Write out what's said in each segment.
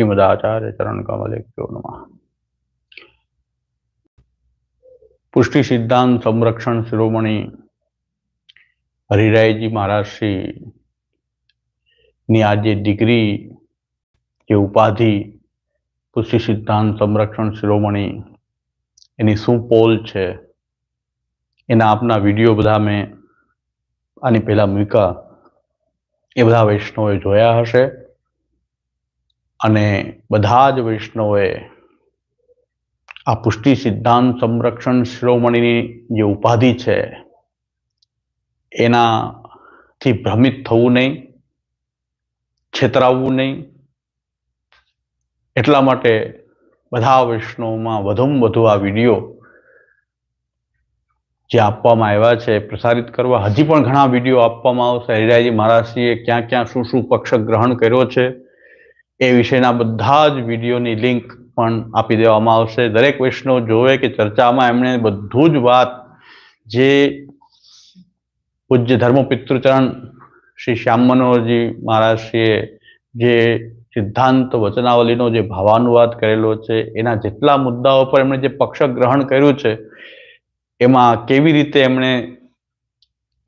શ્રીમદાચાર્ય ચરણ કમલેભ્યો પુષ્ટિ સિદ્ધાંત સંરક્ષણ શિરોમણી હરિરાયજી મહારાજ આ જે ડિગ્રી જે ઉપાધિ પુષ્ટિ સિદ્ધાંત સંરક્ષણ શિરોમણી એની શું પોલ છે, એના આપના વીડિયો બધા મેં આની પહેલા મૂક્યા, એ બધા વૈષ્ણવે જોયા હશે. અને બધા જ વૈષ્ણવોએ આ પુષ્ટિ સિદ્ધાંત સંરક્ષણ શિરોમણીની જે ઉપાધિ છે, એનાથી ભ્રમિત થવું નહીં, છેતરાવવું નહીં. એટલા માટે બધા વૈષ્ણવમાં વધુમાં વધુ આ વીડિયો જે આપવામાં આવ્યા છે, પ્રસારિત કરવા, હજી પણ ઘણા વીડિયો આપવામાં આવશે. હરિરાયજી મહારાજશ્રીએ ક્યાં ક્યાં શું શું પક્ષ ગ્રહણ કર્યો છે એ વિશેના બધા જ વિડીયોની લિંક પણ આપી દેવામાં આવશે. દરેક વૈષ્ણવ જોવે કે ચર્ચામાં એમણે બધું જ વાત જે પૂજ્ય ધર્મ પિતૃચરણ શ્રી શ્યામ મનોહરજી મહારાજશ્રીએ જે સિદ્ધાંત વચનાવલીનો જે ભાવાનુવાદ કરેલો છે, એના જેટલા મુદ્દાઓ પર એમણે જે પક્ષ ગ્રહણ કર્યું છે, એમાં કેવી રીતે એમણે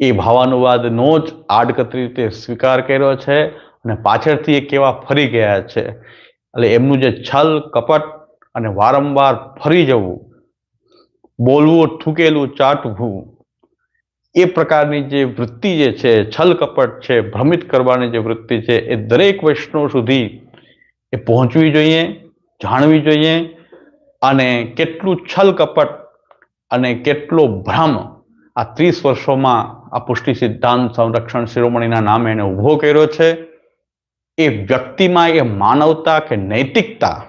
એ ભાવાનુવાદનો જ આડકતરી રીતે સ્વીકાર કર્યો છે અને પાછળથી એ કેવા ફરી ગયા છે. એટલે એમનું જે છલ, કપટ અને વારંવાર ફરી જવું, બોલવું, થૂકેલું, ચાટવું, એ પ્રકારની જે વૃત્તિ જે છે, છલ, કપટ છે, ભ્રમિત કરવાની જે વૃત્તિ છે, એ દરેક વૈષ્ણવ સુધી એ પહોંચવી જોઈએ, જાણવી જોઈએ અને કેટલું છલ, કપટ અને કેટલો ભ્રમ આ ત્રીસ વર્ષોમાં આ પુષ્ટિ સિદ્ધાંત સંરક્ષણ શિરોમણીના નામે એને ઊભો કર્યો છે. એ વ્યક્તિમાં એ માનવતા કે નૈતિકતા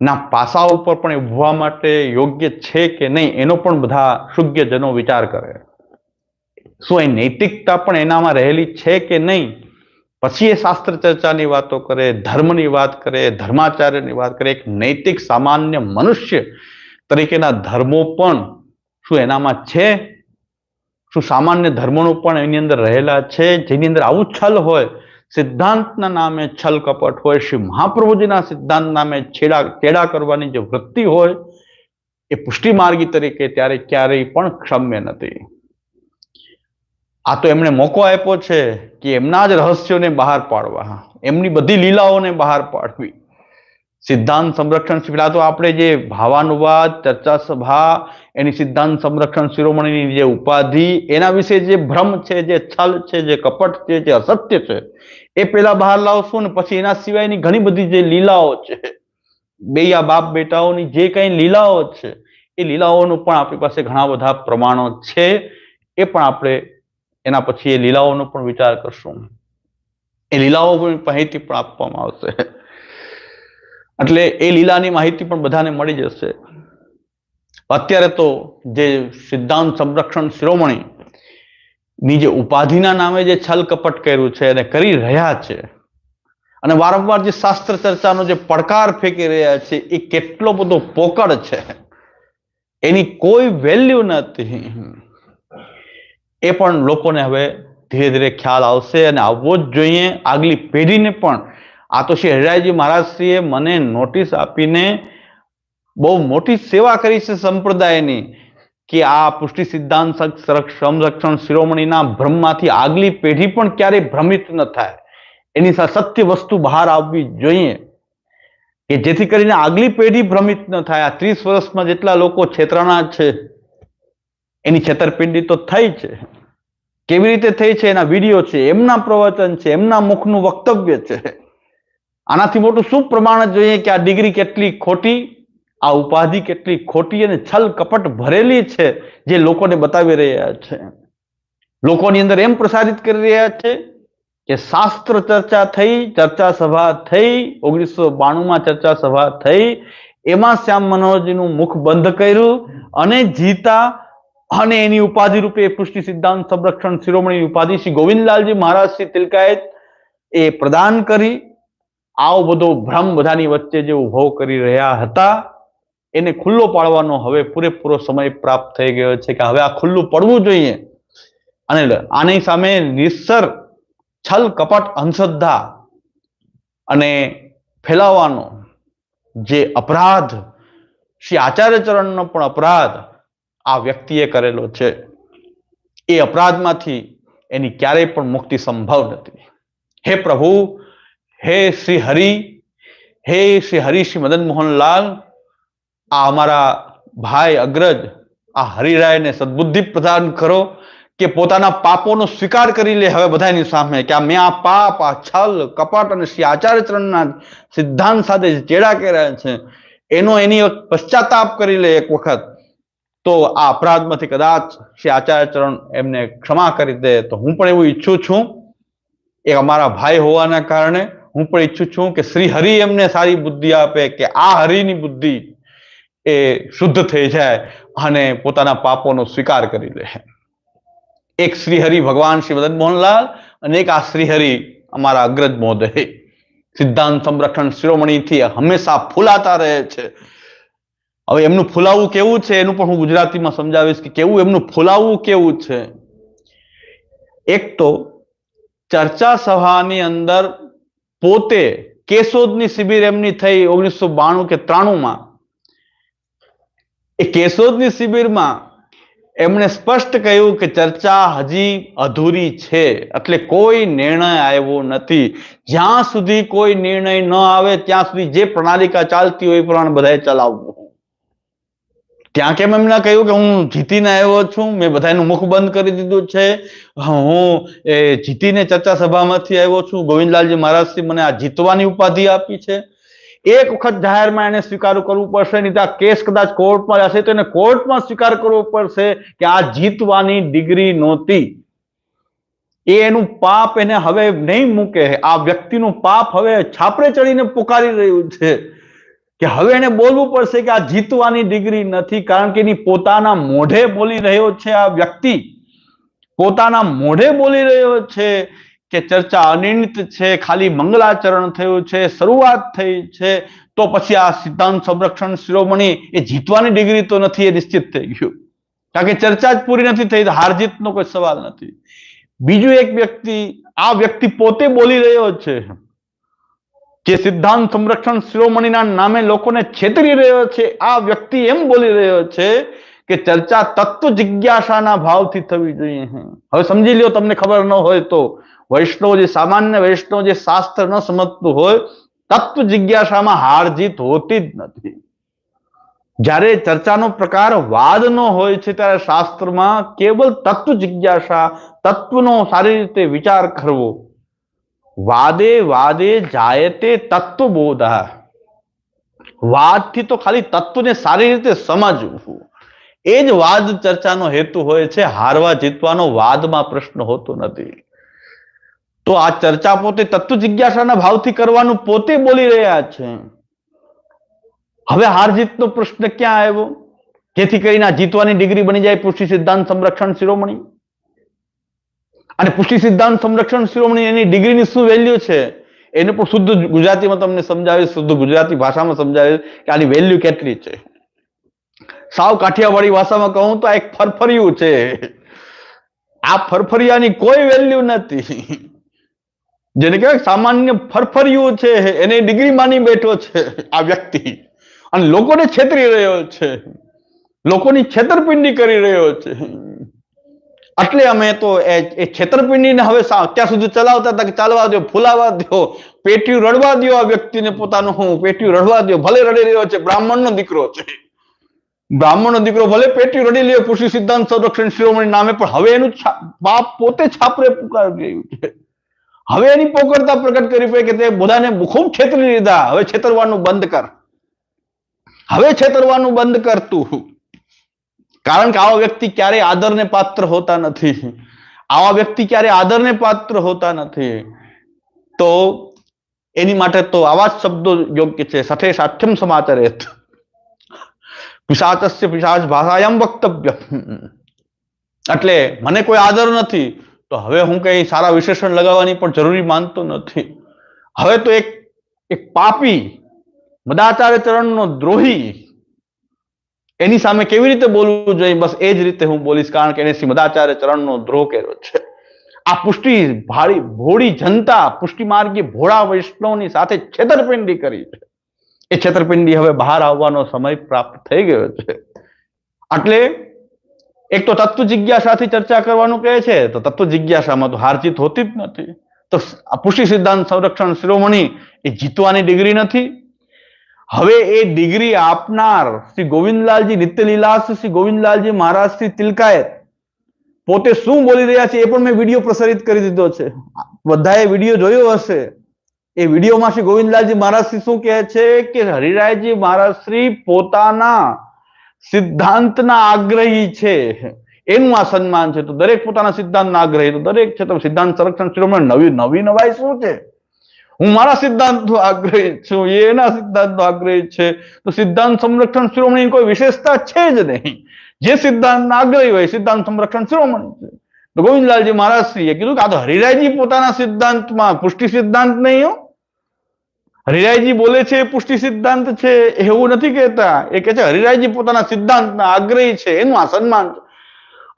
ના પાસા ઉપર પણ ઉભવા માટે યોગ્ય છે કે નહીં, એનો પણ બધા શુદ્ધજનો વિચાર કરે. શું એ નૈતિકતા પણ એનામાં રહેલી છે કે નહીં? પછી એ શાસ્ત્ર ચર્ચાની વાતો કરે, ધર્મની વાત કરે, ધર્માચાર્યની વાત કરે, એક નૈતિક સામાન્ય મનુષ્ય તરીકેના ધર્મો પણ શું એનામાં છે? શું સામાન્ય ધર્મોનું પણ એની અંદર રહેલા છે, જેની અંદર આવું છલ હોય સિદ્ધાંતના નામે છલ કપટ હોય, શ્રી મહાપ્રભુજીના સિદ્ધાંત નામે છેડા ચેડા કરવાની જે વૃત્તિ હોય, એ પુષ્ટિ માર્ગી તરીકે ત્યારે ક્યારેય પણ ક્ષમ્ય નથી. આ તો એમણે મોકો આપ્યો છે કે એમના જ રહસ્યોને બહાર પાડવા. એમની બધી લીલાઓને બહાર પાડવી. સિદ્ધાંત સંરક્ષણ પેલા તો આપણે જે ભાવાનુવાદ ચર્ચા સભા એની સિદ્ધાંત સંરક્ષણ શિરોમણીની જે ઉપાધિ, એના વિશે જે ભ્રમ છે, જે છલ છે, જે કપટ છે, જે અસત્ય છે, એ પેલા બહાર લાવશું ને પછી એના સિવાયની ઘણી બધી જે લીલાઓ છે બે યા બાપ બેટાઓની જે કઈ લીલાઓ છે, એ લીલાઓનું પણ આપણી પાસે ઘણા બધા પ્રમાણો છે, એ પણ આપણે એના પછી એ લીલાઓનો પણ વિચાર કરશું. એ લીલાઓ માહિતી પણ આપવામાં આવશે. એટલે એ લીલાની માહિતી પણ બધાને મળી જશે. અત્યારે તો જે સિદ્ધાંત સંરક્ષણ શિરોમણી, ની જે ઉપાધિના નામે જે છલ કપટ કર્યું છે અને કરી રહ્યા છે. અને વારંવાર જે શાસ્ત્ર ચર્ચાનો જે પડકાર ફેંકી રહ્યા છે, એ કેટલો બધો પોકળ છે. એની કોઈ વેલ્યુ નથી. એ પણ લોકોને હવે ધીરે ધીરે ખ્યાલ આવશે અને આવવો જ જોઈએ આગલી પેઢીને પણ. આ તો શ્રી હરિરાયજી મહારાજશ્રીએ મને નોટિસ આપીને બહુ મોટી સેવા કરી છે સંપ્રદાયની કે આ પુષ્ટિ સિદ્ધાંત સંરક્ષણ શિરોમણીના ભ્રમમાંથી આગલી પેઢી પણ ક્યારેય ભ્રમિત ન થાય. એની સત્ય વસ્તુ બહાર આવવી જોઈએ કે જેથી કરીને આગલી પેઢી ભ્રમિત ન થાય. આ ત્રીસ વર્ષમાં જેટલા લોકો છેતરાણા છે, એની છેતરપિંડી તો થઈ છે. કેવી રીતે થઈ છે? એના વીડિયો છે, એમના પ્રવચન છે, એમના મુખનું વક્તવ્ય છે. આનાથી મોટું શું પ્રમાણ જોઈએ કે આ ડિગ્રી કેટલી ખોટી, આ ઉપાધિ કેટલી ખોટી અને છલ કપટ ભરેલી છે જે લોકોને બતાવી રહ્યા છે. લોકોની અંદર એમ પ્રસારિત કરી રહ્યા છે કે શાસ્ત્ર ચર્ચા થઈ, ચર્ચા સભા થઈ, ઓગણીસો બાણુંમાં ચર્ચા સભા થઈ, એમાં શ્યામ મનોહરજીનું મુખ બંધ કર્યું અને જીતા અને એની ઉપાધિ રૂપે પુષ્ટિ સિદ્ધાંત સંરક્ષણ શિરોમણી ઉપાધિ શ્રી ગોવિંદલાલજી મહારાજ શ્રી તિલકાયત એ પ્રદાન કરી. આવો બધો ભ્રમ બધાની વચ્ચે જે ઊભો કરી રહ્યા હતા, એને ખુલ્લો પાડવાનો હવે પૂરેપૂરો સમય પ્રાપ્ત થઈ ગયો છે કે હવે આ ખુલ્લું પડવું જોઈએ. અને આની સામે નિસર, છલ, કપટ, અંધશ્રદ્ધા અને ફેલાવવાનો જે અપરાધ, શ્રી આચાર્ય ચરણનો પણ અપરાધ આ વ્યક્તિએ કરેલો છે. એ અપરાધમાંથી એની ક્યારેય પણ મુક્તિ સંભવ નથી. હે પ્રભુ હે શ્રી હરિ, હે શ્રી હરિ શ્રી મદન મોહનલાલ આ અમારા ભાઈ અગ્રજ, આ હરિરાયને સદબુદ્ધિ પ્રદાન કરો કે પોતાના પાપોનો સ્વીકાર કરી લે. હવે બધાની સામે કે આ મેં આ પાપ, આ છલ, કપટ અને શ્રી આચાર્ય ચરણના સિદ્ધાંત સાથે ચેડા કર્યા છે, એનો એની પશ્ચાતાપ કરી લે એક વખત. તો આ અપરાધમાંથી કદાચ શ્રી આચાર્ય ચરણ એમને ક્ષમા કરી દે. તો હું પણ એવું ઈચ્છું છું. એ અમારા ભાઈ હોવાના કારણે હું પણ ઈચ્છું છું કે શ્રી હરિ એમને સારી બુદ્ધિ આપે કે આ હરિની બુદ્ધિ એ શુદ્ધ થઈ જાય અને પોતાના પાપોનો સ્વીકાર કરી લે. એક શ્રી હરિ ભગવાન શ્રી મદન મોહનલાલ અને એક આ શ્રીહરિ અમારા અગ્રજ મહોદય. સિદ્ધાંત સંરક્ષણ શિરોમણીથી હંમેશા ફૂલાતા રહે છે. હવે એમનું ફૂલાવું કેવું છે એનું પણ હું ગુજરાતીમાં સમજાવીશ કે કેવું એમનું ફૂલાવું કેવું છે? એક તો ચર્ચા સભાની અંદર પોતે કેશોદની શિબિર એમની થઈ ઓગણીસો બાણું કે ત્રાણુંમાં. એ કેશોદની શિબિરમાં એમણે સ્પષ્ટ કહ્યું કે ચર્ચા હજી અધૂરી છે, એટલે કોઈ નિર્ણય આવ્યો નથી. જ્યાં સુધી કોઈ નિર્ણય ન આવે, ત્યાં સુધી જે પ્રણાલિકા ચાલતી હોય એ પ્રમાણે બધાએ ચલાવવું. ત્યાં કેમ એમને કહ્યું કે હું જીતીને આવ્યો છું? મેં બધાનું મુખ બંધ કરી દીધું છે. હું એ જીતીને ચર્ચા સભામાંથી આવ્યો છું. ગોવિંદલાલજી મહારાજથી મને આ જીતવાની ઉપાધિ આપી છે. એક વખત જાહેરમાં એને સ્વીકાર કરવું પડશે, નહીં આ કેસ કદાચ કોર્ટમાં જશે તો એને કોર્ટમાં સ્વીકાર કરવો પડશે કે આ જીતવાની ડિગ્રી નહોતી. એ એનું પાપ એને હવે નહીં મૂકે. આ વ્યક્તિનું પાપ હવે છાપરે ચડીને પુકારી રહ્યું છે. કે હવે એને બોલવું પડશે કે આ જીતવાની ડિગ્રી નથી, કારણ કે એની પોતાના મોઢે બોલી રહ્યો છે આ વ્યક્તિ. પોતાના મોઢે બોલી રહ્યો છે કે ચર્ચા અનિર્ણિત છે, ખાલી મંગલાચરણ થયું છે, શરૂઆત થઈ છે, તો પછી આ સિદ્ધાંત સંરક્ષણ શિરોમણી એ જીતવાની ડિગ્રી તો નથી, એ નિશ્ચિત થઈ ગયું. કારણ કે ચર્ચા જ પૂરી નથી થઈ હાર જીતનો કોઈ સવાલ નથી. બીજું એક વ્યક્તિ, આ વ્યક્તિ પોતે બોલી રહ્યો છે. જે સિદ્ધાંત સંરક્ષણ શિરોમણીના નામે લોકોને છેતરી રહ્યો છે, આ વ્યક્તિ એમ બોલી રહ્યો છે કે ચર્ચા તત્વ જિજ્ઞાસાના ભાવથી થવી જોઈએ. હવે સમજી લ્યો, તમને ખબર ન હોય તો વૈષ્ણવ જે સામાન્ય વૈષ્ણવ જે શાસ્ત્ર ન સમજતું હોય, તત્વ જિજ્ઞાસામાં હાર જીત હોતી જ નથી. જ્યારે ચર્ચાનો પ્રકાર વાદનો હોય છે, ત્યારે શાસ્ત્રમાં કેવલ તત્વ જિજ્ઞાસા, તત્વનો સારી રીતે વિચાર કરવો વાદે વાદે જાયતે તત્વબોધ. વાદથી તો ખાલી તત્વને સારી રીતે સમજવું. એ જ વાદ ચર્ચાનો હેતુ હોય છે, હારવા જીતવાનો વાદમાં પ્રશ્ન હોતો નથી. તો આ ચર્ચા પોતે તત્વ જિજ્ઞાસાના ભાવથી કરવાનું પોતે બોલી રહ્યા છે. હવે હાર જીતનો પ્રશ્ન ક્યાં આવ્યો? જેથી કરીને જીતવાની ડિગ્રી બની જાય પુષ્ટિ સિદ્ધાંત સંરક્ષણ શિરોમણી. અને પુષ્ટિ સિદ્ધાંત સંરક્ષણ શિરોમણી એની ડિગ્રીની શું વેલ્યુ છે? એને પણ શુદ્ધ ગુજરાતીમાં તમને સમજાવીશ, શુદ્ધ ગુજરાતી ભાષામાં સમજાવીશ કે આની વેલ્યુ કેટલી છે. સાવ કાઠિયાવાડી ભાષામાં કહું તો આ એક ફરફરિયું છે. આ ફરફરિયાની કોઈ વેલ્યુ નથી. જેને કહેવાય સામાન્ય ફરફરિયું છે, એને ડિગ્રી માની બેઠો છે આ વ્યક્તિ. અને લોકોને છેતરી રહ્યો છે. લોકોની છેતરપિંડી કરી રહ્યો છે. એટલે અમે તો એ છેતરપિંડીને હવે અત્યાર સુધી ચલાવતા હતા કે ચાલવા દો ફૂલાવા દો પેટ્યું રડવા દો આ વ્યક્તિને પોતાનું હું, પેટ્યું રડવા દો ભલે રડી રહ્યો છે, બ્રાહ્મણનો દીકરો છે. બ્રાહ્મણનો દીકરો ભલે પેટ્યું રડી લ્યો, કૃષિ સિદ્ધાંત સંરક્ષણ શિરોમણી નામે, પણ હવે એનું બાપ પોતે છાપરે પુકારી રહ્યું છે. હવે એની પોકળતા પ્રગટ કરી પડી કે તે બધાને ખૂબ છેતરી લીધા. હવે છેતરવાનું બંધ કર. હવે છેતરવાનું બંધ કર તું. કારણ કે આવા વ્યક્તિ ક્યારે આદરને પાત્ર હોતા નથી. આવા વ્યક્તિ ક્યારે આદરને પાત્ર હોતા નથી. તો એની માટે તો આવા જ શબ્દો યોગ્ય છે. સાથે સાઠ્યમ સમાચરેત. પિશાચસ્ય પિશાચ ભાષાયામ વક્તવ્ય એટલે મને કોઈ આદર નથી, તો હવે હું કઈ સારા વિશેષણ લગાવવાની પણ જરૂરી માનતો નથી. હવે તો એક એક પાપી, મદાચાર્ય ચરણનો દ્રોહી એની સામે કેવી રીતે બોલવું જોઈએ? બસ એ જ રીતે હું બોલીશ, કારણ કે એને શ્રી મદાચાર્ય ચરણનો દ્રોહ કર્યો છે. આ પુષ્ટિ ભાડી ભોળી જનતા પુષ્ટિ માર્ગી ભોળા વૈષ્ણવની સાથે છેતરપિંડી કરી છે. એ છેતરપિંડી હવે બહાર આવવાનો સમય પ્રાપ્ત થઈ ગયો છે. એટલે એક તો તત્વ જિજ્ઞાસાથી ચર્ચા કરવાનું કહે છે, તો તત્વ જિજ્ઞાસામાં તો હારજીત હોતી જ નથી. તો પુષ્ટિ સિદ્ધાંત સંરક્ષણ શિરોમણી એ જીતવાની ડિગ્રી નથી. હવે એ ડિગ્રી આપનાર શ્રી ગોવિંદલાલજી નિત્યલીલાસ, શ્રી ગોવિંદલાલજી મહારાજ, શ્રી તિલકાયત પોતે શું બોલી રહ્યા છે એ પણ મેં વીડિયો પ્રસારિત કરી દીધો છે. બધાએ વીડિયો જોયો હશે. એ વિડીયોમાં શ્રી ગોવિંદલાલજી મહારાજ શ્રી શું કહે છે કે હરિરાયજી મહારાજ શ્રી પોતાના સિદ્ધાંતના આગ્રહી છે. એનું આ સન્માન છે. તો દરેક પોતાના સિદ્ધાંતના આગ્રહી. તો દરેક છે. તો સિદ્ધાંત સંરક્ષણ શિરોમણ નવી નવી નવાઈ શું છે? હું મારા સિદ્ધાંતો આગ્રહી છું એના સિદ્ધાંતો આગ્રહી છે. તો સિદ્ધાંત સંરક્ષણ શિરોમણી કોઈ વિશેષતા છે જ નહીં. જે સિદ્ધાંત આગ્રહી હોય સિદ્ધાંત સંરક્ષણ શિરોમણી છે. તો ગોવિંદલાલજી મહારાજશ્રીએ કીધું કે આ તો હરિરાયજી પોતાના સિદ્ધાંતમાં પુષ્ટિ સિદ્ધાંત નહીં હો. હરિરાયજી બોલે છે પુષ્ટિ સિદ્ધાંત છે એવું નથી કહેતા. એ કહે છે હરિરાયજી પોતાના સિદ્ધાંતના આગ્રહી છે, એનું આ સન્માન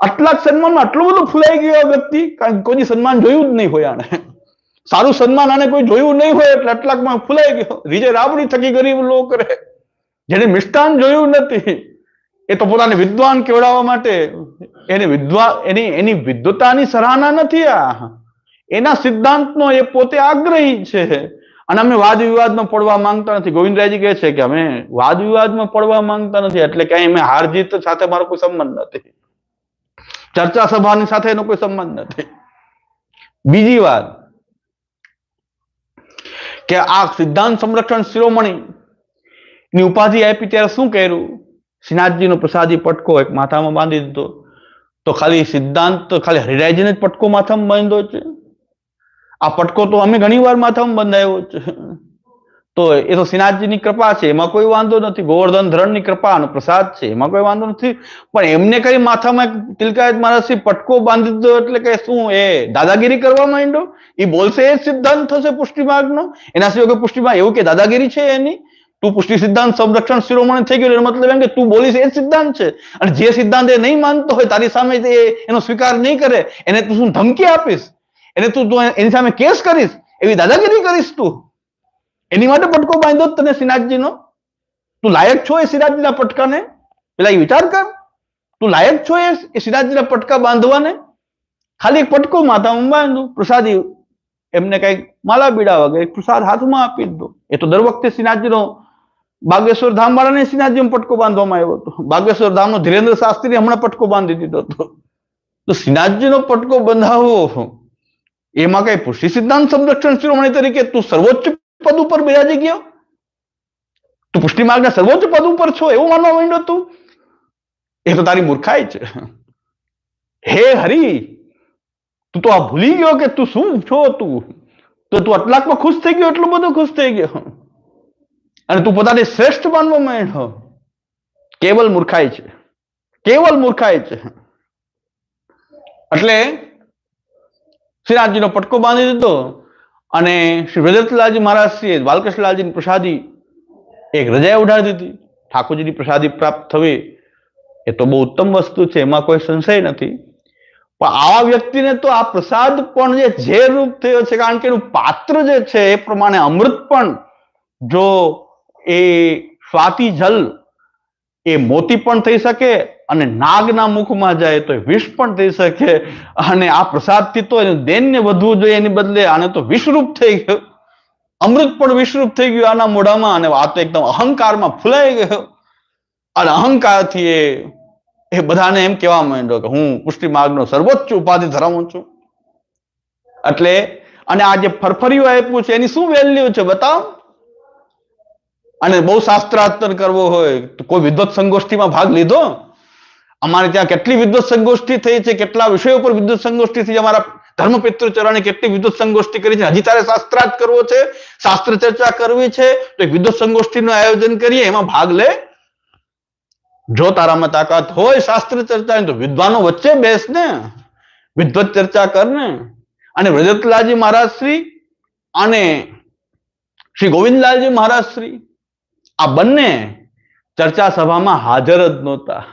આટલા સન્માનમાં આટલું બધું ફૂલાઈ ગયો વ્યક્તિ, કારણ કે કોઈ સન્માન જોયું જ નહીં હોય આને સારું સન્માન આને કોઈ જોયું નહીં હોય એટલે અટલાકમાં ફૂલાઈ ગયો. રીજે રાબડી થકી ગરીબ લોક કરે જેને મિષ્ટાન જોયું નથી, એ તો પોતાને વિદ્વાન કેવડાવવા માટે, એને વિદ્વા, એની એની વિદ્વતાની સરાહના નથી આ. એના સિદ્ધાંતનો એ પોતે આગ્રહી છે. અને અમે વાદ વિવાદમાં પડવા માંગતા નથી. ગોવિંદરાયજી કહે છે કે અમે વાદ વિવાદમાં પડવા માંગતા નથી. એટલે કઈ અમે હાર જીત સાથે મારો કોઈ સંબંધ નથી. ચર્ચા સભાની સાથે એનો કોઈ સંબંધ નથી. બીજી વાત કે આ સિદ્ધાંત સંરક્ષણ શિરોમણી. ની ઉપાધિ આપી ત્યારે શું કર્યું? શ્રીનાથજીનો પ્રસાદી પટકો એક માથામાં બાંધી દીધો. તો ખાલી સિદ્ધાંત, તો ખાલી હરિરાયજીને જ પટકો માથામાં બાંધ્યો છે. આ પટકો તો અમે ઘણી વાર માથામાં બંધાયો છે. તો એ તો શ્રીનાથજીની કૃપા છે, એમાં કોઈ વાંધો નથી. ગોવર્ધન ધરણની કૃપા અને પ્રસાદ છે, એમાં કોઈ વાંધો નથી. પણ એમને કઈ માથામાં તિલકાયત મહારાજથી પટકો બાંધી દીધો એટલે કે શું એ દાદાગીરી કરવા માંડ્યો? એ બોલશે એ સિદ્ધાંત થશે પુષ્ટિ એના સિવાય કોઈ એવું કે દાદાગીરી છે એની? તું પુષ્ટિ સિદ્ધાંત સંરક્ષણ શિરોમણી થઈ ગયું, એનો મતલબ એમ કે તું બોલીશ એ સિદ્ધાંત છે. અને જે સિદ્ધાંત એ નહીં માનતો હોય, તારી સામે એનો સ્વીકાર નહીં કરે, એને તું શું ધમકી આપીશ? એને તું તું એની સામે કેસ કરીશ? એવી દાદાગીરી કરીશ તું? એની માટે પટકો બાંધ્યો તને શ્રીનાથજીનો તું લાયક છો એ શ્રીનાથજીના પટકાને? પેલા એ વિચાર કર. તું લાયક છો એ શ્રીનાથજીના પટકા બાંધવાને? ખાલી એક પટકો માથામાં બાંધું. પ્રસાદી એમને કંઈક માલા બીડા વગેરે પ્રસાદ હાથમાં આપી દીધો એ તો દર વખતે શ્રીનાથજીનો બાગેશ્વર ધામ વાળાને શ્રીનાથજીનો પટકો બાંધવામાં આવ્યો હતો. બાગેશ્વર ધામનો ધીરેન્દ્ર શાસ્ત્રી હમણાં પટકો બાંધી દીધો હતો. તો સિનાજીનો પટકો બંધાવવો એમાં કઈ પુષ્ટિ સિદ્ધાંત સંરક્ષણ શિરોમણી તરીકે તું સર્વોચ્ચ પદ ઉપર બિરાજી ગયો. તું પુષ્ટિ માર્ગના સર્વોચ્ચ પદ ઉપર છો, એવું માનવા માંડ્યો તું? એ તો તારી મૂર્ખાઈ છે. હે હરી, તું તો આ ભૂલી ગયો કે તું શું છો તું? તો તું અટલાકમાં ખુશ થઈ ગયો, એટલું બધું ખુશ થઈ ગયો. અને તું પોતાને શ્રેષ્ઠ માનવા માંડ્યો. કેવલ મૂર્ખાઈ છે. કેવલ મૂર્ખાઈ છે. એટલે શ્રીનાથજીનો પટકો બાંધી દીધો. અને શ્રી વ્રજતલાલજી મહારાજશ્રીએ બાલકૃષ્ણલાલજીની પ્રસાદી એક રજાએ ઉડાડી દીધી. ઠાકોરજીની પ્રસાદી પ્રાપ્ત થવી એ તો બહુ ઉત્તમ વસ્તુ છે, એમાં કોઈ સંશય નથી. પણ આવા વ્યક્તિને તો આ પ્રસાદ પણ જે જે રૂપ થયો છે, કારણ કે એનું પાત્ર જે છે, એ પ્રમાણે અમૃત પણ જો એ સ્વાતિ જલ એ મોતી પણ થઈ શકે અને નાગના મુખમાં જાય તો વિષ પણ થઈ શકે. અને આ પ્રસાદથી તો એનું દૈન્ય વધવું જોઈએ એની બદલે આને તો વિષરૂપ થઈ ગયો. અમૃત પણ વિષરૂપ થઈ ગયું આના મોઢામાં અને આ તો એકદમ અહંકારમાં ફૂલાઈ ગયો. અને અહંકારથી એ એ બધાને એમ કહેવા માંડ્યો કે હું પુષ્ટિ માર્ગનો સર્વોચ્ચ ઉપાધિ ધરાવું છું. એટલે, અને આ જે ફરફરિયું આપ્યું છે એની શું વેલ્યુ છે બતાવ? અને બહુ શાસ્ત્રાર્થન કરવો હોય તો કોઈ વિદ્વત સંગોષ્ઠીમાં ભાગ લીધો? અમારે ત્યાં કેટલી વિદ્વત સંગોષ્ઠી થઈ છે, કેટલા વિષયો પર વિદ્વત સંગોષ્ઠી થઈ અમારા ધર્મપિતૃ ચરણે કેટલી વિદ્વત સંગોષ્ઠી કરી છે. હજી તારે શાસ્ત્રાર્થ કરવો છે, શાસ્ત્ર ચર્ચા કરવી છે, તો એક વિદ્વત સંગોષ્ઠીનું આયોજન કરીએ, એમાં ભાગ લે. જો તારામાં તાકાત હોય શાસ્ત્ર ચર્ચા તો વિદ્વાનો વચ્ચે બેસ ને વિદ્વત ચર્ચા કર ને અને વ્રજતલાલજી મહારાજ શ્રી અને શ્રી ગોવિંદલાલજી મહારાજ શ્રી આ બંને ચર્ચા સભામાં હાજર જ નહોતા.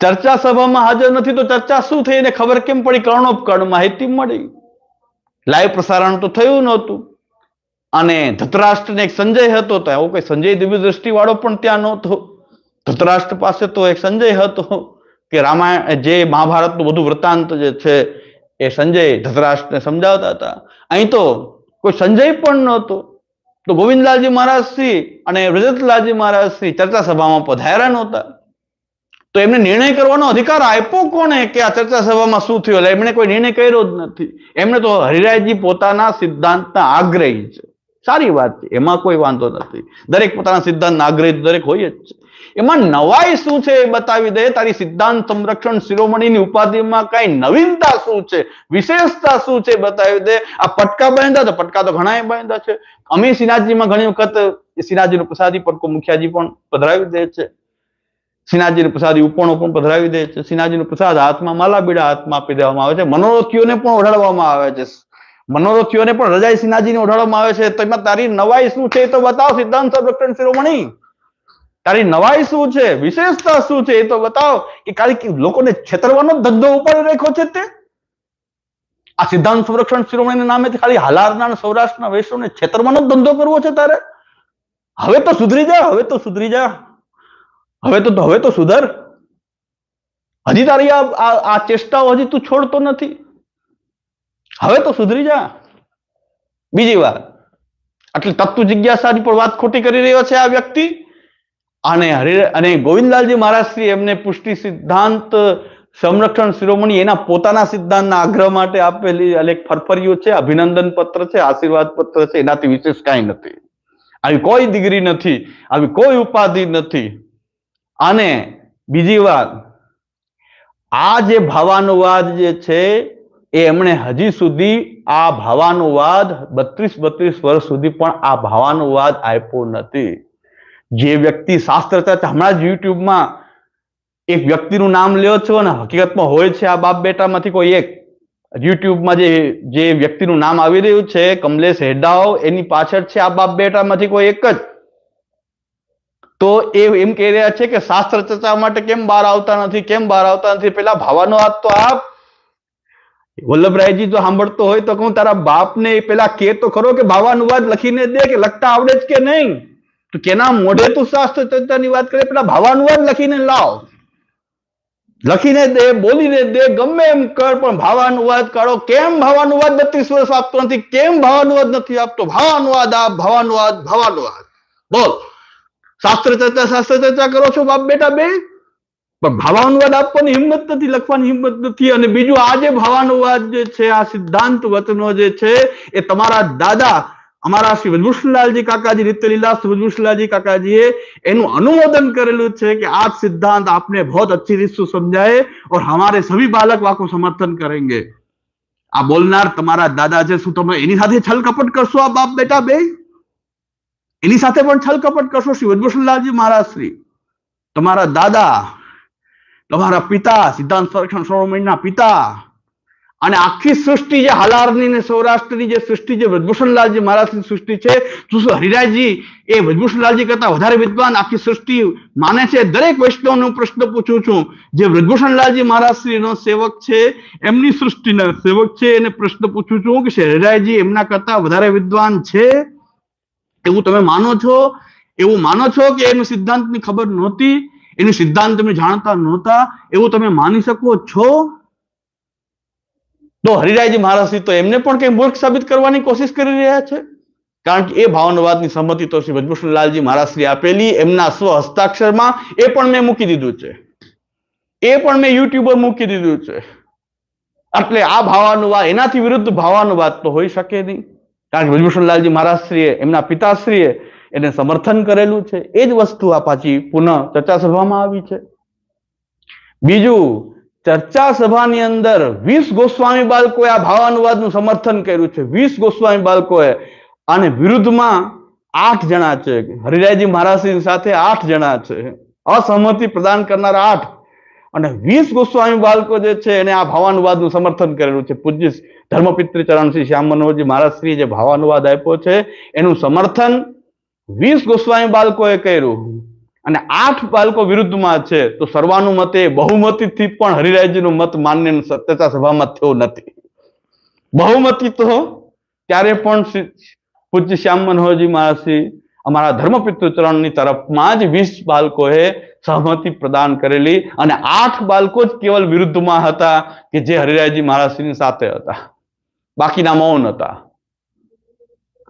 ચર્ચા સભામાં હાજર નથી તો ચર્ચા શું થઈ એને ખબર કેમ પડી? કર્ણોપકર્ણ માહિતી મળી. લાઈવ પ્રસારણ તો થયું નહોતું. અને ધૃતરાષ્ટ્રને એક સંજય હતો, તો કોઈ સંજય દિવ્ય દ્રષ્ટિ વાળો પણ ત્યાં નહોતો. ધૃતરાષ્ટ્ર પાસે તો એક સંજય હતો કે રામાયણ, જે મહાભારતનું બધું વૃત્તાંત જે છે એ સંજય ધૃતરાષ્ટ્રને સમજાવતા હતા. અહીં તો કોઈ સંજય પણ નહોતો. તો ગોવિંદલાલજી મહારાજ શ્રી અને વ્રજતલાલજી મહારાજ શ્રી ચર્ચા સભામાં પધાર્યા નહોતા. તો એમને નિર્ણય કરવાનો અધિકાર આપ્યો કોને કે આ ચર્ચા સભામાં શું થયું? એટલે એમણે કોઈ નિર્ણય કર્યો જ નથી. એમને તો હરિરાયજી પોતાના સિદ્ધાંતના આગ્રહી છે. સારી વાત છે. એમાં કોઈ વાંધો નથી. દરેક પોતાના સિદ્ધાંતના આગ્રહી દરેક હોય જ છે. એમાં નવાઈ શું છે એ બતાવી દે તારી સિદ્ધાંત સંરક્ષણ શિરોમણીની ઉપાધિમાં કઈ નવીનતા શું છે? વિશેષતા શું છે બતાવી દે આ પટકા બાંધ્યા તો પટકા તો ઘણા બાંધ્યા છે. અમે સિનાજીમાં ઘણી વખત સિનાજીનો પ્રસાદી પટકો મુખિયાજી પણ પધરાવી દે છે. શ્રીનાથજીનો પ્રસાદી ઉપણો પણ પધરાવી દે છે. શ્રીનાથજીનો પ્રસાદ હાથમાં માલા બીડા હાથમાં આપી દેવામાં આવે છે. મનોરથીઓને પણ ઓઢાડવામાં આવે છે. મનોરથીઓને પણ રજાઈ શ્રીનાથજીને ઓઢાડવામાં આવે છે. તો એમાં તારી નવાઈ શું છે એ તો બતાવ, સિદ્ધાંત સંરક્ષણ શિરોમણી. તારી નવાઈ શું છે? વિશેષતા શું છે એ તો બતાવ. કે ખાલી લોકોને છેતરવાનો ધંધો ઉપાડી રાખ્યો છે તે. આ સિદ્ધાંત સંરક્ષણ શિરોમણીના નામે ખાલી હાલારના સૌરાષ્ટ્રના વૈષ્ણવને છેતરવાનો ધંધો કરવો છે તારે. હવે તો સુધરી જા, હવે તો સુધરી જા. હવે તો હવે તો સુધર. હજી તારી આ ચેષ્ટાઓ હજી તું છોડતો નથી. હવે તો સુધરી જા. બીજી વાત આટલી તત્વ જિજ્ઞાસાની પણ વાત ખોટી કરી રહ્યો છે આ વ્યક્તિ. અને હરિ, અને ગોવિંદલાલજી મહારાજશ્રી એમને પુષ્ટિ સિદ્ધાંત સંરક્ષણ શિરોમણી એના પોતાના સિદ્ધાંતના આગ્રહ માટે આપેલી અનેક ફરફરીઓ છે, અભિનંદન પત્ર છે, આશીર્વાદ પત્ર છે, એનાથી વિશેષ કાંઈ નથી. આવી કોઈ ડિગ્રી નથી, આવી કોઈ ઉપાધિ નથી. અને બીજી વાત, આ જે ભાવાનુવાદ જે છે, એ એમણે હજી સુધી આ ભાવાનુવાદ બત્રીસ બત્રીસ વર્ષ સુધી પણ આ ભાવાનુવાદ આપ્યો નથી. જે વ્યક્તિ શાસ્ત્ર હમણાં જ યુટ્યુબમાં એક વ્યક્તિનું નામ લ્યો છો ને હકીકતમાં હોય છે આ બાપ બેટામાંથી કોઈ એક. યુટ્યુબમાં જે જે વ્યક્તિનું નામ આવી રહ્યું છે, કમલેશ હેડાઓ, એની પાછળ છે આ બાપ બેટામાંથી કોઈ એક જ. તો એ એમ કહી રહ્યા છે કે શાસ્ત્ર ચર્ચા માટે કેમ બહાર આવતા નથી, કેમ બહાર આવતા નથી? પેલા ભાવાનો હાથ તો આપ. વલ્લભરાયજી જો સાંભળતો હોય તો કહું, તારા બાપને પેલા કે તો ખરો કે ભાવાનુવાદ લખીને દે કે લખતા આવડે જ કે નહીં? તો કેના મોઢે તું શાસ્ત્ર ચર્ચાની વાત કરે? પેલા ભાવાનુવાદ લખીને લાવ. લખીને દે, બોલીને દે, ગમે એમ કર, પણ ભાવાનુવાદ કાઢો. કેમ ભાવાનુવાદ બત્રીસ વર્ષ આપતો નથી? કેમ ભાવાનુવાદ નથી આપતો? ભાવાનુવાદ આપ ભાવાનુવાદ ભાવાનુવાદ બોલ. શાસ્ત્ર ચર્ચા શાસ્ત્ર ચર્ચા કરો છો, બાપ બેટા બે? પણ ભાવાનુવાદ આપવાની હિંમત નથી, લખવાની હિંમત નથી. અને બીજું આજે જે ભાવાનુવાદ જે છે, આ સિદ્ધાંત વતનો જે છે, એ તમારા દાદા, અમારા શ્રી વજભૂષણલાલજી કાકાજી, નિત્યલીલા શ્રી વજભૂષણલાલજી કાકાજીએ એનું અનુમોદન કરેલું છે કે આ સિદ્ધાંત આપને बहुत अच्छी રીત से समझाए और हमारे सभी बालक वाको समर्थन करेंगे આ બોલનાર તમારા દાદા છે, શું તમે એની સાથે છલકપટ કરશો આ બાપ બેટા બે? એની સાથે પણ છલ કપટ કરશો શ્રી વજભૂષણલાલજી મહારાજ શ્રી. તમારા દાદા, તમારા પિતા, સિદ્ધાંત સંરક્ષણ શિરોમણીના પિતા અને આખી સૃષ્ટિ જે હાલારની ને સૌરાષ્ટ્રની જે સૃષ્ટિ જે વજભૂષણલાલજી મહારાજની સૃષ્ટિ છે, શું હરિરાજજી એ વજભૂષણલાલજી કરતા વધારે વિદ્વાન આખી સૃષ્ટિ માને છે? દરેક વૈષ્ણવનો હું પ્રશ્ન પૂછું છું. જે વ્રજભૂષણલાલજી મહારાજશ્રીનો સેવક છે, એમની સૃષ્ટિના સેવક છે, એને પ્રશ્ન પૂછું છું કે હરિરાજજી એમના કરતા વધારે વિદ્વાન છે? એવું તમે માનો છો? એવું માનો છો કે એનું સિદ્ધાંતની ખબર નહોતી? એનું સિદ્ધાંત તમે જાણતા નહોતા? એવું તમે માની શકો છો? તો હરિરાયજી મહારાજશ્રી તો એમને પણ કઈ મૂર્ખ સાબિત કરવાની કોશિશ કરી રહ્યા છે? કારણ કે એ ભાવનવાદની સંમતિ તો શ્રી ભજભૂષણલાલજી મહારાજશ્રી આપેલી, એમના સ્વ હસ્તાક્ષરમાં એ પણ મેં મૂકી દીધું છે. એ પણ મેં યુટ્યુબ પર મૂકી દીધું છે. એટલે આ ભાવાનુવાદ, એનાથી વિરુદ્ધ ભાવાનુવાદ તો હોઈ શકે નહીં. કારણ કે ભજભૂષણલાલજી મહારાજશ્રીએ, એમના પિતાશ્રીએ એને સમર્થન કરેલું છે. એ જ વસ્તુ આ પાછી પુનઃ ચર્ચા સભામાં આવી છે. બીજું ચર્ચા સભાની અંદર વીસ ગોસ્વામી બાળકોએ આ ભાવાનુવાદનું સમર્થન કર્યું છે. વીસ ગોસ્વામી બાળકોએ અને વિરુદ્ધમાં આઠ જણા છે. હરિરાયજી મહારાજની સાથે આઠ જણા છે. અસહમતિ પ્રદાન કરનારા આઠ. અને વીસ ગોસ્વામી બાળકો જે છે એને આ ભાવાનુવાદનું સમર્થન કરેલું છે. પૂજ્ય ધર્મપિત્રી ચરણસિંહ શ્યામ મનોહરજી મહારાજશ્રી જે ભાવાનુવાદ આપ્યો છે, એનું સમર્થન વીસ ગોસ્વામી બાળકોએ કર્યું. અને આઠ બાળકો વિરુદ્ધમાં છે, તો સર્વાનુમતે બહુમતીથી પણ હરિરાયજીનો મત માન્ય સત્યતા સભામાં થયો નથી. બહુમતી તો ત્યારે પણ પૂજ્ય શ્યામ મનોહરજી મહારાજશ્રી અમારા ધર્મપિતૃ ચરણની તરફમાં જ વીસ બાળકોએ સહમતિ પ્રદાન કરેલી અને આઠ બાળકો જ કેવલ વિરુદ્ધમાં હતા કે જે હરિરાયજી મહારાજશ્રીની સાથે હતા. બાકીના મૌન હતા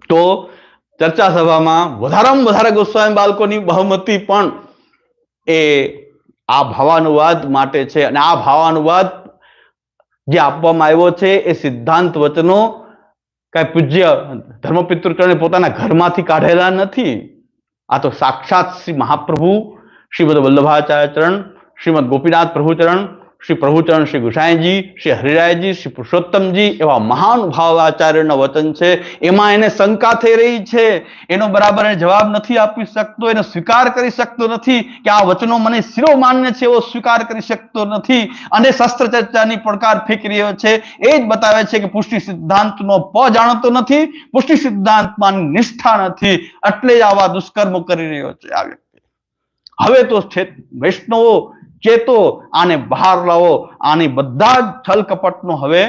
તો ચર્ચા સભામાં વધારામાં વધારે ગોસ્વામી બાળકોની બહુમતી પણ એ આ ભાવાનુવાદ માટે છે અને આ ભાવાનુવાદ જે આપવામાં આવ્યો છે એ સિદ્ધાંત વચનો કઈ પૂજ્ય ધર્મપિતૃચરણે પોતાના ઘરમાંથી કાઢેલા નથી. આ તો સાક્ષાત શ્રી મહાપ્રભુ શ્રીમદ વલ્લભાચાર્ય ચરણ, શ્રીમદ ગોપીનાથ પ્રભુચરણ શ્રી પ્રભુચરણ શ્રી ગુસાઈજી, શ્રી હરિરાયજી, શ્રી પુરુષોત્તમજી એવા મહાન ભાવાચાર્યના વચન છે. એમાં એને શંકા થઈ રહી છે. એનો બરાબર એને જવાબ નથી આપી શકતો, એને સ્વીકાર કરી શકતો નથી કે આ વચનો મને શિરોમાન્ય છે એવો સ્વીકાર કરી શકતો નથી. અને શસ્ત્ર ચર્ચાની પડકાર ફેંકી રહ્યો છે. એ જ બતાવે છે કે પુષ્ટિ સિદ્ધાંતનો પ જાણતો નથી, પુષ્ટિ સિદ્ધાંતમાં નિષ્ઠા નથી. એટલે જ આવા દુષ્કર્મો કરી રહ્યો છે આ વ્યક્તિ. હવે તો વૈષ્ણવો ચેતો આને બહાર લાવો. આની બધા જ છલ કપટનો હવે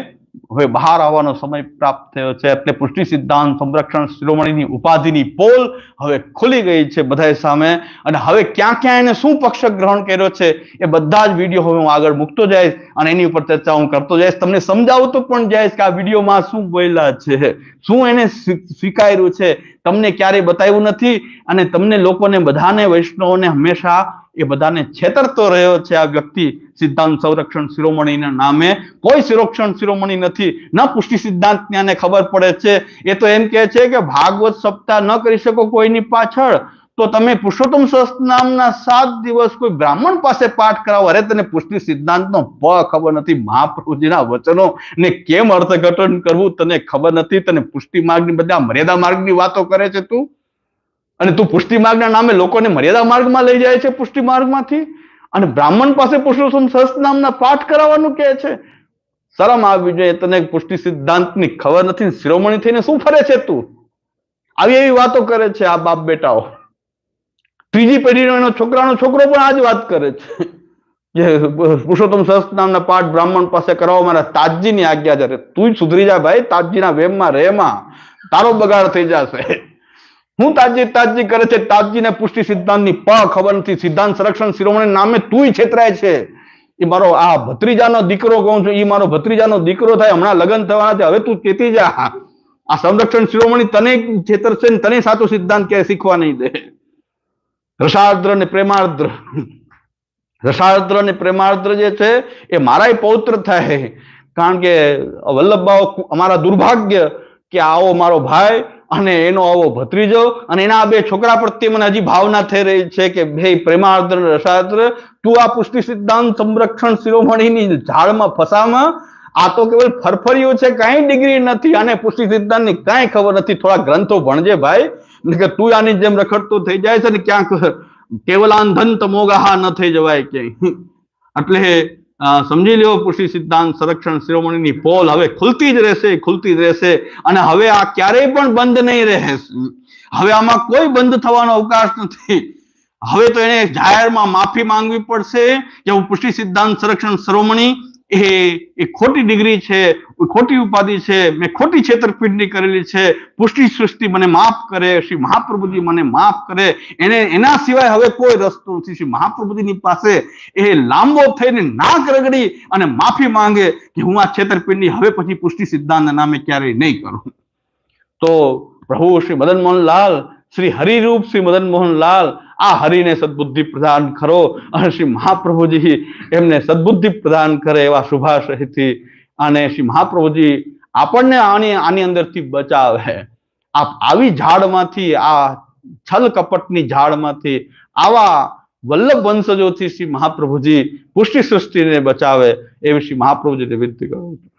હવે બહાર આવવાનો સમય પ્રાપ્ત થયો છે. એટલે પુષ્ટિ સિદ્ધાંત, સંરક્ષણ, શિરોમણીની ઉપાધિની પોલ હવે ખુલી ગઈ છે બધા સામે. અને હવે ક્યાં ક્યાં એને શું પક્ષ ગ્રહણ કર્યો છે એ બધા જ વીડિયો હવે હું આગળ મૂકતો જઈશ અને એની ઉપર ચર્ચા હું કરતો જઈશ. તમને સમજાવતો પણ જઈશ કે આ વિડીયોમાં શું બોલ્યા છે, શું એને સ્વીકાર્યું છે. તમને ક્યારેય બતાવ્યું નથી અને તમને લોકોને બધાને વૈષ્ણવોને હંમેશા એ બધાને છેતરતો રહ્યો છે આ વ્યક્તિ સિદ્ધાંત સંરક્ષણ શિરોમણીના નામે. કોઈ સંરક્ષણ શિરોમણી નથી. ન પુષ્ટિ સિદ્ધાંત આને ખબર પડે છે. એ તો એમ કહે છે કે ભાગવત સપ્તાહ ન કરી શકો કોઈની પાછળ. તો તમે પુરુષોત્તમ નામના સાત દિવસ કોઈ બ્રાહ્મણ પાસે પાઠ કરાવો. અરે તને પુષ્ટિ સિદ્ધાંતનો પ ખબર નથી. મહાપ્રભુજીના વચનો ને કેમ અર્થઘટન કરવું તને ખબર નથી. તને પુષ્ટિ માર્ગની બધા મર્યાદા માર્ગની વાતો કરે છે તું. અને તું પુષ્ટિ માર્ગના નામે લોકોને મર્યાદા માર્ગમાં લઈ જાય છે પુષ્ટિ માર્ગમાંથી? અને બ્રાહ્મણ પાસે પુરુષોત્તમ સહસ્ત નામના પાઠ કરાવવાનું કહે છે? શરમ આવી જોઈએ તને પુષ્ટિ સિદ્ધાંતની ખબર નથી શિરોમણી થઈને શું ફરે છે તું? આવી એવી વાતો કરે છે આ બાપ બેટાઓ. ત્રીજી પેઢીનો છોકરાનો છોકરો પણ આ જ વાત કરે છે. જે પુરુષોત્તમ સહસ્ત નામના પાઠ બ્રાહ્મણ પાસે કરાવો, મારા તાજજીની આજ્ઞા છે તું સુધરી જા ભાઈ, તાજજીના વેમમાં રહેમાં. તારો બગાડ થઈ જશે. હું તાજી તાજી કરે છે, તાજીને પુષ્ટિ સિદ્ધાંતની પ ખબર નથી. સિદ્ધાંત સંરક્ષણ શિરોમણી નામે તુંય છેતરાય છે. એ મારો આ ભત્રીજાનો દીકરો કહું છું એ મારો ભત્રીજાનો દીકરો થાય, હમણાં લગ્ન થવાના છે, હવે તું ચેતી જા. આ સંરક્ષણ શિરોમણી તને છેતરશે ને તને સાચો સિદ્ધાંત ક્યાંય શીખવા નહીં દે. રસાર્દ્ર ને પ્રેમાર્દ્ર. રસાર્દ્ર અને પ્રેમાર્દ્ર જે છે, એ મારાય પૌત્ર થાય. કારણ કે વલ્લભભાવ અમારા દુર્ભાગ્ય કે આવો મારો ભાઈ અને એનો આવો ભત્રીજો અને એના બે છોકરા પ્રત્યે મને હજી ભાવના થઈ રહી છે કે ભાઈ પ્રેમાર્દ્ર રસાત્ર તું આ પુષ્ટિ સિદ્ધાંત સંરક્ષણ શિરોમણીની ઝાડમાં ફસામાં? આ તો કેવલ ફરફરિયું છે, કઈ ડિગ્રી નથી અને પુષ્ટિ સિદ્ધાંતની કાંઈ ખબર નથી. થોડા ગ્રંથો ભણજે ભાઈ કે તું આની જેમ રખડતો થઈ જાય છે ને ક્યાંક કેવલ આંધન તમોગાહા ન થઈ જવાય ક્યાંય. એટલે સમજી લ્યો કૃષિ સિદ્ધાંત, સંરક્ષણ, શિરોમણીની પોલ હવે ખુલતી જ રહેશે, ખુલતી જ રહેશે. અને હવે આ ક્યારેય પણ બંધ નહીં રહે. હવે આમાં કોઈ બંધ થવાનો અવકાશ નથી. હવે તો એને જાહેરમાં માફી માંગવી પડશે. કે હું કૃષિ સિદ્ધાંત, સંરક્ષણ, શિરોમણી એ ખોટી ડિગ્રી છે ખોટી ઉપાધિ છે, મેં ખોટી છેતરપિંડી કરેલી છે, પુષ્ટિ સૃષ્ટિ મને માફ કરે, શ્રી મહાપ્રભુજી મને માફ કરે, એને, એના સિવાય હવે કોઈ રસ્તો નથી. શ્રી મહાપ્રભુજીની પાસે એ લાંબો થઈને નાક રગડી અને માફી માંગે કે હું આ છેતરપિંડી હવે પછી પુષ્ટિ સિદ્ધાંતના નામે ક્યારેય નહીં કરું. તો પ્રભુ શ્રી મદન મોહનલાલ શ્રી હરિરૂપ શ્રી મદન મોહન લાલ આ હરિને સદબુદ્ધિ પ્રદાન કરો અને શ્રી મહાપ્રભુજી એમને સદબુદ્ધિ પ્રદાન કરે એવા શુભાશયથી. અને શ્રી મહાપ્રભુજી આપણને આની આની અંદરથી બચાવે. આ આવી ઝાડમાંથી, આ છલ કપટની ઝાડમાંથી, આવા વલ્લભ વંશજોથી શ્રી મહાપ્રભુજી પુષ્ટિ સૃષ્ટિને બચાવે એવી શ્રી મહાપ્રભુજીને વિનંતી કરું છું.